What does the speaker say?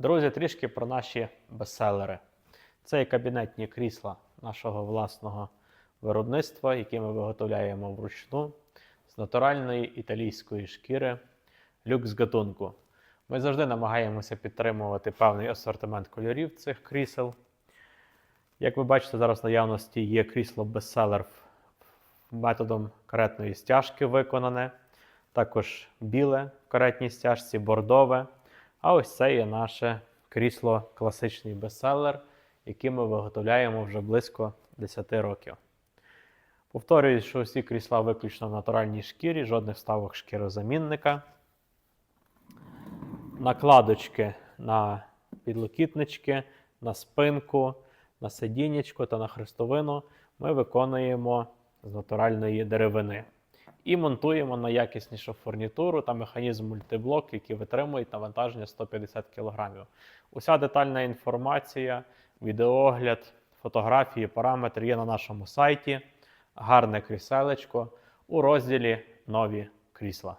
Друзі, трішки про наші бестселери. Це є кабінетні крісла нашого власного виробництва, які ми виготовляємо вручну з натуральної італійської шкіри люкс гатунку. Ми завжди намагаємося підтримувати певний асортимент кольорів цих крісел. Як ви бачите, зараз в наявності є крісло бестселер методом каретної стяжки виконане, також біле в каретній стяжці, бордове. А ось це є наше крісло класичний бестселер, яке ми виготовляємо вже близько 10 років. Повторюю, що всі крісла виключно в натуральній шкірі, жодних вставок шкірозамінника. Накладочки на підлокітнички, на спинку, на сидіннячко та на хрестовину ми виконуємо з натуральної деревини. І монтуємо на якіснішу фурнітуру та механізм мультиблок, які витримують навантаження 150 кг. Уся детальна інформація, відеоогляд, фотографії, параметри є на нашому сайті. Гарне кріселечко у розділі Нові крісла.